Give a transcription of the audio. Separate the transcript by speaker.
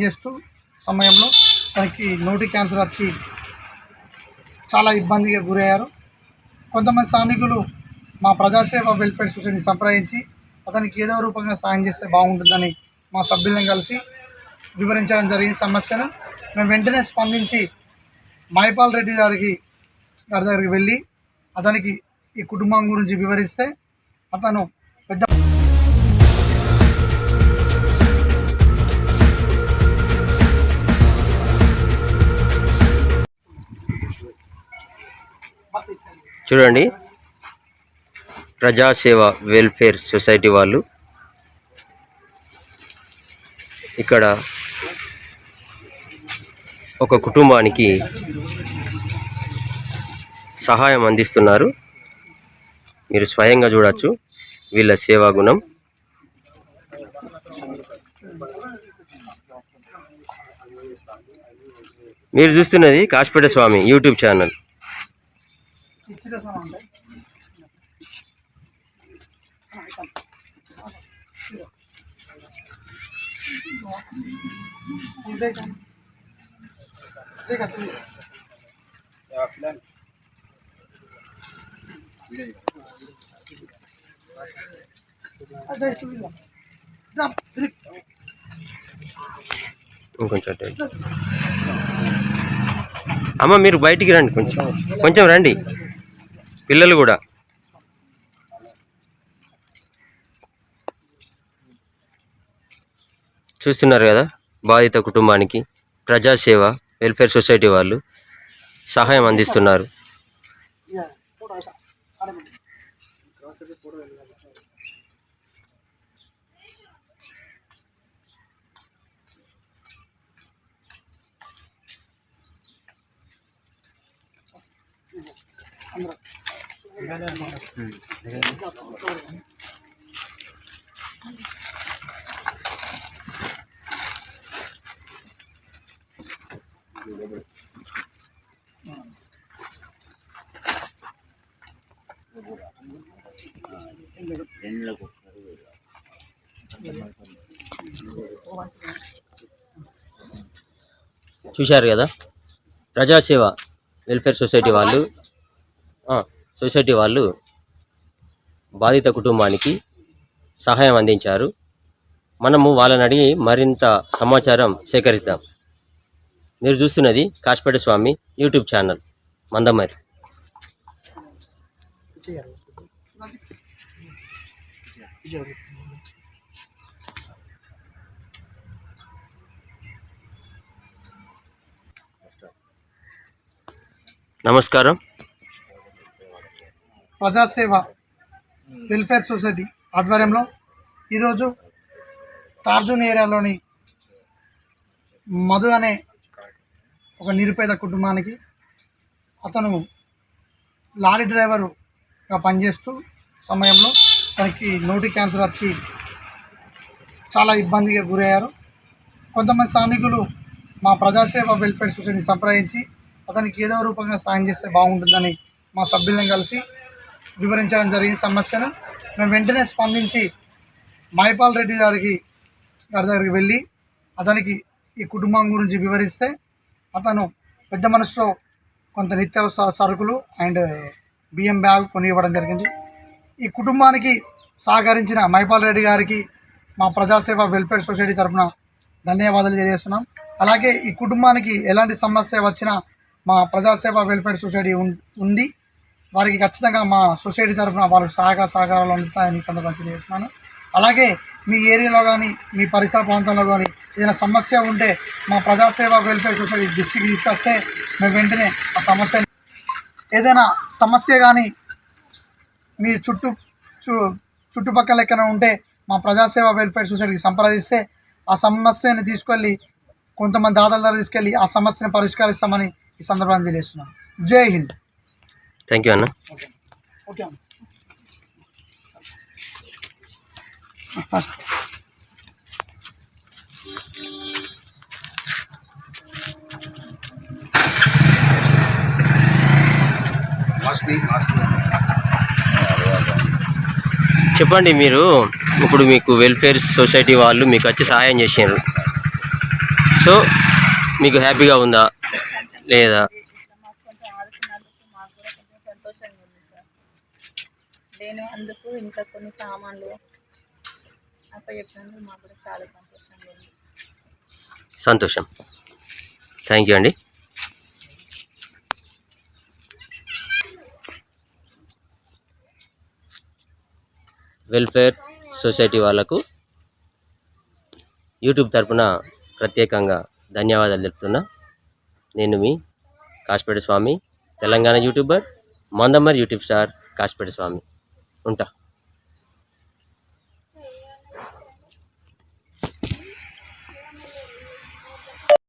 Speaker 1: పనిచేస్తూ సమయంలో తనకి నోటి క్యాన్సర్ వచ్చి చాలా ఇబ్బందిగా గురయ్యారు. కొంతమంది స్థానికులు మా ప్రజాసేవ వెల్ఫేర్ సొసైటీని సంప్రదించి అతనికి ఏదో రూపంగా సాయం చేస్తే బాగుంటుందని మా సభ్యులను కలిసి వివరించడం జరిగింది. సమస్యను మేము వెంటనే స్పందించి మైపాల్ రెడ్డి గారికి గారి దగ్గరికి వెళ్ళి అతనికి ఈ కుటుంబం గురించి వివరిస్తే అతను పెద్ద
Speaker 2: చూడండి. ప్రజాసేవ వెల్ఫేర్ సొసైటీ వాళ్ళు ఇక్కడ ఒక కుటుంబానికి సహాయం అందిస్తున్నారు. మీరు స్వయంగా చూడవచ్చు వీళ్ళ సేవా గుణం. మీరు చూస్తున్నది కాశపేట స్వామి యూట్యూబ్ ఛానల్.
Speaker 1: ఇచ్చిన సమయం ఉంటాయి ఇదే కానీ
Speaker 2: అమ్మ మీరు బయటికి రండి కొంచెం. కొంచెం రండి. పిల్లలు కూడా. చూస్తున్నారు కదా బాధిత కుటుంబానికి ప్రజాసేవ వెల్ఫేర్ సొసైటీ వాళ్ళు సహాయం అందిస్తున్నారు.
Speaker 1: అందరూ
Speaker 2: చూశారు కదా? ప్రజాసేవ వెల్ఫేర్ సొసైటీ వాళ్ళు. సొసైటీ వాళ్ళు బాధిత కుటుంబానికి సహాయం అందించారు. మనము వాళ్ళని అడిగి మరింత సమాచారం సేకరిద్దాం. మీరు చూస్తున్నది కాశపేట స్వామి యూట్యూబ్ ఛానల్ మందమరి నమస్కారం.
Speaker 1: ప్రజాసేవ వెల్ఫేర్ సొసైటీ ఆధ్వర్యంలో ఈరోజు తార్జున్ ఏరియాలోని మధు అనే ఒక నిరుపేద కుటుంబానికి అతను లారీ డ్రైవరుగా పనిచేస్తూ సమయంలో తనకి నోటి క్యాన్సర్ వచ్చి చాలా ఇబ్బందిగా గురయ్యారు. కొంతమంది స్థానికులు మా ప్రజాసేవ వెల్ఫేర్ సొసైటీని సంప్రదించి అతనికి ఏదో రూపంగా సాయం చేస్తే బాగుంటుందని మా సభ్యులను కలిసి వివరించడం జరిగింది సమస్యను. మేము వెంటనే స్పందించి మైపాల్ రెడ్డి గారికి గారి దగ్గరికి వెళ్ళి అతనికి ఈ కుటుంబం గురించి వివరిస్తే అతను పెద్ద మనసులో కొంత నిత్యావసర సరుకులు అండ్ బియ్యం బ్యాగ్ కొని ఇవ్వడం జరిగింది. ఈ కుటుంబానికి సహకరించిన మైపాల్ రెడ్డి గారికి మా ప్రజాసేవ వెల్ఫేర్ సొసైటీ తరఫున ధన్యవాదాలు తెలియజేస్తున్నాం. అలాగే ఈ కుటుంబానికి ఎలాంటి సమస్య వచ్చినా మా ప్రజాసేవ వెల్ఫేర్ సొసైటీ ఉం- ఉంది. వారికి ఖచ్చితంగా మా సొసైటీ తరఫున వారికి సహకార సహకారాలు అందుతాయని సందర్భంగా తెలియజేస్తున్నాను. అలాగే మీ ఏరియాలో కానీ మీ పరిసర ప్రాంతంలో కానీ ఏదైనా సమస్య ఉంటే మా ప్రజాసేవ వెల్ఫేర్ సొసైటీ దృష్టికి తీసుకొస్తే మేము వెంటనే ఆ సమస్య ఏదైనా సమస్య కానీ మీ చుట్టూ చు చుట్టుపక్కల ఎక్కడ ఉంటే మా ప్రజాసేవ వెల్ఫేర్ సొసైటీకి సంప్రదిస్తే ఆ సమస్యని తీసుకెళ్ళి కొంతమంది దాదాల దగ్గర తీసుకెళ్ళి ఆ సమస్యను పరిష్కరిస్తామని ఈ సందర్భంగా తెలియజేస్తున్నాను. జై హింద్.
Speaker 2: థ్యాంక్ యూ అన్న.
Speaker 1: ఓకే
Speaker 2: చెప్పండి మీరు ఇప్పుడు మీకు వెల్ఫేర్ సొసైటీ వాళ్ళు మీకు వచ్చి సహాయం చేసారు సో మీకు హ్యాపీగా ఉందా? లేదా
Speaker 3: ఇట్లా మాకు కొంచెం ఆదుకున్నందుకు మాకు కూడా కొంచెం సంతోషంగా ఉంది సార్ నేను అందుకు ఇంకా కొన్ని సామాన్లు అప్ప చెప్పినందుకు మాకు కూడా చాలా సంతోషంగా ఉంది.
Speaker 2: సంతోషం. థ్యాంక్ యూ అండి. వెల్ఫేర్ సొసైటీ వాళ్ళకు యూట్యూబ్ తరఫున ప్రత్యేకంగా ధన్యవాదాలు తెలుపుతున్నా. నేను మీ Kashapeta Swamy Telangana YouTuber Mandamarri YouTube star Kashapeta Swamy. ఉంటా